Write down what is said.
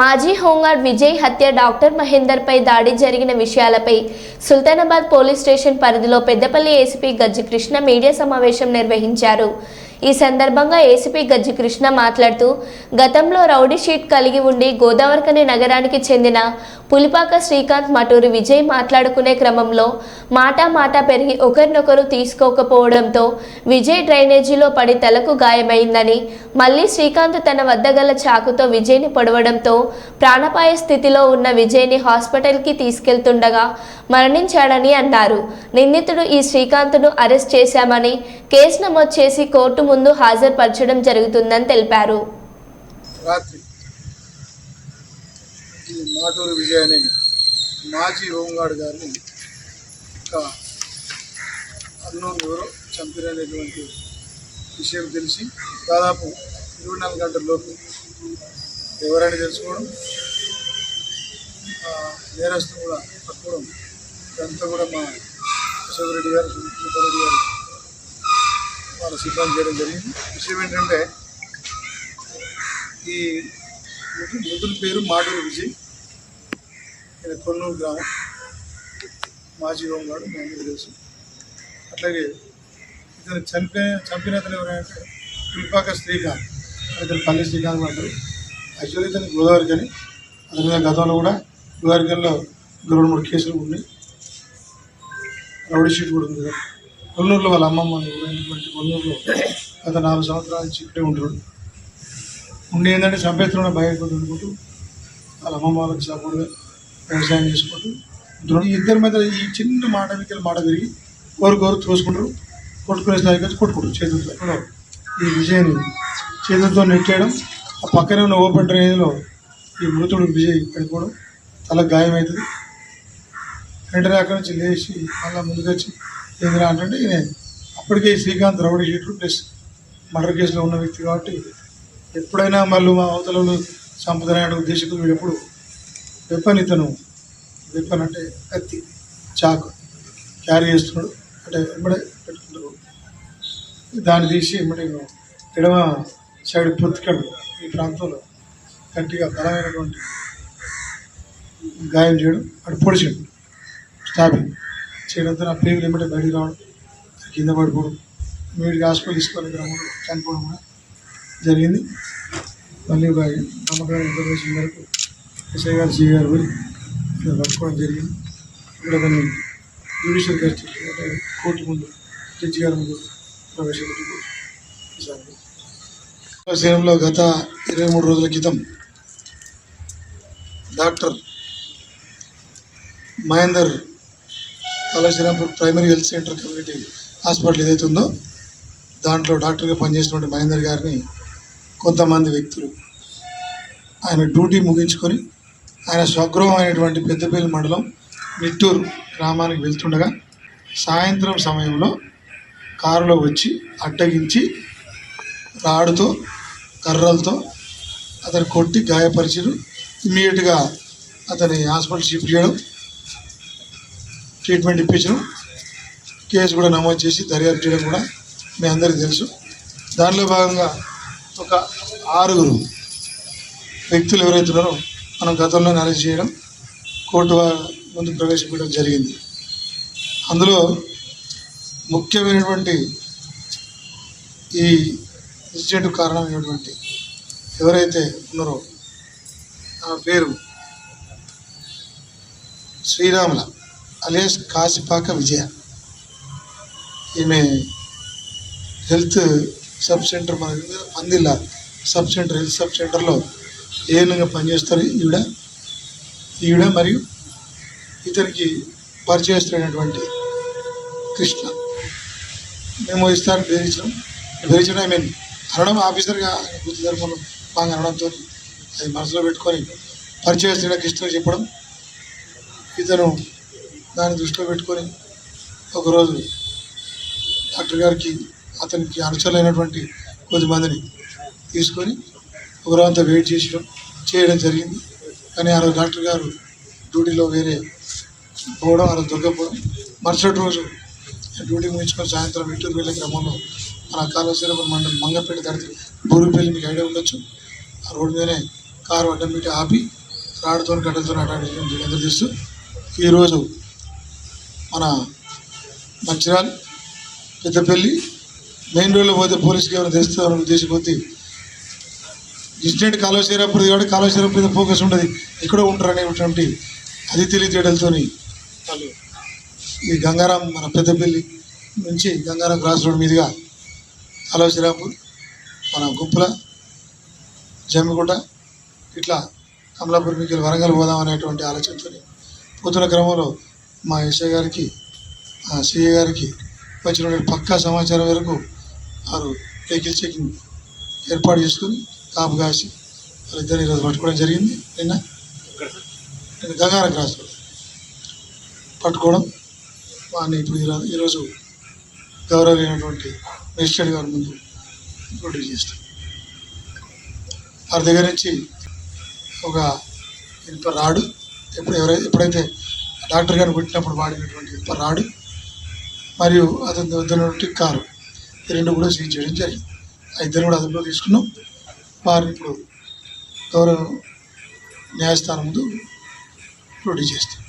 మాజీ హోంగార్డ్ విజయ్ హత్య డాక్టర్ మహేందర్పై దాడి జరిగిన విషయాలపై సుల్తానాబాద్ పోలీస్ స్టేషన్ పరిధిలో పెద్దపల్లి ఏసీపీ గజ్జి కృష్ణ మీడియా సమావేశం నిర్వహించారు. ఈ సందర్భంగా ఏసీపీ గజ్జి కృష్ణ మాట్లాడుతూ గతంలో రౌడీ షీట్ కలిగి ఉండి గోదావరికని నగరానికి చెందిన పులిపాక శ్రీకాంత్ మటూరి విజయ్ మాట్లాడుకునే క్రమంలో మాటా మాటా పెరిగి ఒకరినొకరు తీసుకోకపోవడంతో విజయ్ డ్రైనేజీలో పడి తలకు గాయమైందని మళ్ళీ శ్రీకాంత్ తన వద్ద గల చాకుతో విజయ్ని పొడవడంతో ప్రాణపాయ స్థితిలో ఉన్న విజయ్ని హాస్పిటల్కి తీసుకెళ్తుండగా మరణించాడని అన్నారు. నిందితుడు ఈ శ్రీకాంత్ను అరెస్ట్ చేశామని కేసు నమోదు చేసి కోర్టు ముందు హాజరుపరచడం జరుగుతుందని తెలిపారు. రాత్రి ఈ మాటూరు విజయ్ మాజీ హోంగార్డ్ గారిని ఒక అన్నోన్ ఎవరో చంపినటువంటి విషయం తెలిసి దాదాపు ఇరవై నాలుగు గంటల్లోపు ఎవరైనా తెలుసుకోవడం ఆ కూడా పట్టుకోవడం ఇదంతా కూడా మా అశోక్ రెడ్డి గారు సునీల్ రెడ్డి గారు వాళ్ళు సిద్ధం చేయడం జరిగింది. విషయం ఏంటంటే ఈ మృతుల పేరు మాటూరు విజయ్. ఇది కొన్నూరు గ్రామం. మాజీ హోంగాడు మేము తెలుసు. అట్లాగే ఇతను చంపిన చంపిన అతను ఎవరంటే పిల్పాక శ్రీకాంత్. ఇతను పల్లె శ్రీకాంత్ అంటారు. యాక్చువల్లీ ఇతను గోదావరి కానీ అతని మీద గతంలో కూడా గోదావరి గనిలో రెండు మూడు కేసులు ఉన్నాయి రౌడీ షీట్ కూడా ఉంది కదా. కొల్లూరులో వాళ్ళ అమ్మమ్మ ఉన్నటువంటి కొల్లూరులో గత నాలుగు సంవత్సరాల నుంచి ఇక్కడే ఉంటాడు ఉండి ఏంటంటే చంపేస్తున్న భయపడి ఉండుకుంటూ వాళ్ళ అమ్మమ్మ వాళ్ళకి సపోర్ట్గా వ్యవసాయం చేసుకుంటూ ఈ ఇద్దరి మీద ఈ చిన్న మాట మీద మాట తిరిగి కోరు కోరు తోసుకుంటారు. కొట్టుకునే స్థాయికి వచ్చి కొట్టుకుంటారు చేతులతో. ఈ విజయాన్ని చేతులతో నెట్టేయడం ఆ పక్కనే ఉన్న ఓపెన్ డ్రైనేజ్లో ఈ మృతుడు విజయ్ పడిపోవడం తల గాయమవుతుంది వెంటనే అక్కడి నుంచి లేచి మళ్ళీ ముందుకొచ్చి వచ్చి అంటే ఈయన అప్పటికే Srikanth rowdy sheeter plus murder కేసులో ఉన్న వ్యక్తి కాబట్టి ఎప్పుడైనా మళ్ళీ మా అవతలలో సంపదనాయుడు ఉద్దేశంతో వీడు వెపన్ ఇతను వెపన్ అంటే కత్తి చాకు క్యారీ చేస్తున్నాడు. అంటే వెంబడే పెట్టుకుంటారు. దాన్ని తీసి వెంబడే ఎడమ సైడ్ పొత్తికడు ఈ ప్రాంతంలో గట్టిగా బలమైనటువంటి గాయం చేయడం అటు పొడిచాడు స్టాపింగ్. చేయడంతో నా పేగులు వెంబడే బయటికి రావడం కింద పడిపోవడం మీడికి హాస్పిటల్ తీసుకొని గ్రామంలో చనిపోవడం కూడా జరిగింది. మళ్ళీ ఒక నమ్మకమైన ఇన్ఫర్మేషన్ మేరకు ఎస్ఐ గారు సిఐ గారు పోయి ఇక్కడ పట్టుకోవడం జరిగింది. ఇక్కడ కొన్ని జ్యుడిషియల్ కస్టడీ అంటే కోర్టు ముందు జడ్జి గారి ముందు ప్రవేశపెట్టి శరీరంలో గత ఇరవై మూడు రోజుల క్రితం doctor Mahender Kaleshwarampur primary health centre community hospital ఏదైతే ఉందో దాంట్లో డాక్టర్గా పనిచేసినటువంటి మహేందర్ గారిని కొంతమంది వ్యక్తులు ఆయన డ్యూటీ ముగించుకొని ఆయన స్వగృహం అయినటువంటి పెద్దపల్లి మండలం నిట్టూరు గ్రామానికి వెళ్తుండగా సాయంత్రం సమయంలో కారులో వచ్చి అడ్డగించి రాడుతో కర్రలతో అతను కొట్టి గాయపరిచారు. ఇమీడియట్గా అతని హాస్పిటల్ షిఫ్ట్ చేయడం ట్రీట్మెంట్ ఇప్పించడం కేసు కూడా నమోదు చేసి దర్యాప్తు చేయడం కూడా మీ అందరికీ తెలుసు. దానిలో భాగంగా ఒక ఆరుగురు వ్యక్తులు ఎవరైతే ఉన్నారో మనం గతంలో అరెస్ట్ చేయడం కోర్టు ముందు ప్రవేశపెట్టడం జరిగింది. అందులో ముఖ్యమైనటువంటి ఈ ఇన్సిడెంట్ కారణమైనటువంటి ఎవరైతే ఉన్నారో ఆ పేరు శ్రీరాముల. అలేష్ కాశిపాక విజయ. ఈమె హెల్త్ సబ్ సెంటర్ మన Pandilla sub centre health sub సెంటర్లో ఏ విధంగా పనిచేస్తారు? ఈవిడ ఈవిడ మరియు ఇతనికి పరిచయస్తున్నటువంటి కృష్ణ. మేము ఇస్తారని బెదిరించడం బెదిరించడం ఐ మీన్ అనడం ఆఫీసర్గా బుద్ధి ధర్మంలో బాగా అనడంతో అది మనసులో పెట్టుకొని పరిచయస్తున్న కృష్ణ చెప్పడం. ఇతను దాన్ని దృష్టిలో పెట్టుకొని ఒకరోజు డాక్టర్ గారికి అతనికి అనుచరులైనటువంటి కొద్దిమందిని తీసుకొని ఒక అంతా వెయిట్ చేయడం చేయడం జరిగింది. కానీ ఆ రోజు డాక్టర్ గారు డ్యూటీలో వేరే పోవడం ఆ రోజు దొరకపోవడం. మరుసటి రోజు డ్యూటీ ముగించుకొని సాయంత్రం ఇంటూరు వెళ్ళే క్రమంలో మన కాలశీలపురం మండలం మంగపేట దాటి బూరుపల్లి మీకు ఐడియా ఉండొచ్చు. ఆ రోడ్డు మీదనే కారు అడ్డం పెట్టి ఆపి రాడుతో గడ్డలతో అటాడించడం అందరూ చేస్తూ ఈరోజు మన మంచిర్యాల పెద్దపల్లి మెయిన్ రోడ్లో పోతే పోలీసుకి ఏమైనా తెస్తామని తీసుకొద్ది కొద్దీ ఇన్సిడెంట్ కాలువశీరప్పుడు కాబట్టి కాలువశీరం మీద ఫోకస్ ఉండదు. ఎక్కడో ఉంటారు అనేటువంటి అది తెలియజేయడంతోని వాళ్ళు ఈ గంగారాం మన పెద్దపల్లి నుంచి గంగారాం క్రాస్ రోడ్ మీదుగా కాలువశీరాపూర్ మన గుప్పల జమ్మిగుట ఇట్లా కమలాపూర్ మీకు వరంగల్ పోదాం అనేటువంటి ఆలోచనతో పోతున్న క్రమంలో మా ఎస్ఐ గారికి మా సిఐ గారికి వచ్చినటువంటి పక్కా సమాచారం వరకు వారు వెహికల్ చెకింగ్ ఏర్పాటు చేసుకుని కాపు కాసి వాళ్ళిద్దరు ఈరోజు పట్టుకోవడం జరిగింది. నిన్న? నేను గంగార క్రాస్ పట్టుకోవడం వాడిని ఇప్పుడు ఈరోజు ఈరోజు గౌరవమైనటువంటి మెజిస్ట్రేట్ గారి ముందు ప్రొడ్యూస్ చేస్తాం. వారి దగ్గర నుంచి ఒక ఇనుప రాడు. ఎప్పుడు ఎవరైతే ఎప్పుడైతే డాక్టర్ గారిని కొట్టినప్పుడు వాడినటువంటి ఇనుప రాడు మరియు అతని వద్దనటువంటి కారు. ఈ రెండు కూడా సీజ్ చేయడం జరిగింది. ఆ ఇద్దరు కూడా అదుపులో తీసుకున్నాం. వారిని ఇప్పుడు గౌరవ న్యాయస్థానం ముందు ప్రొడ్యూస్ చేస్తాం.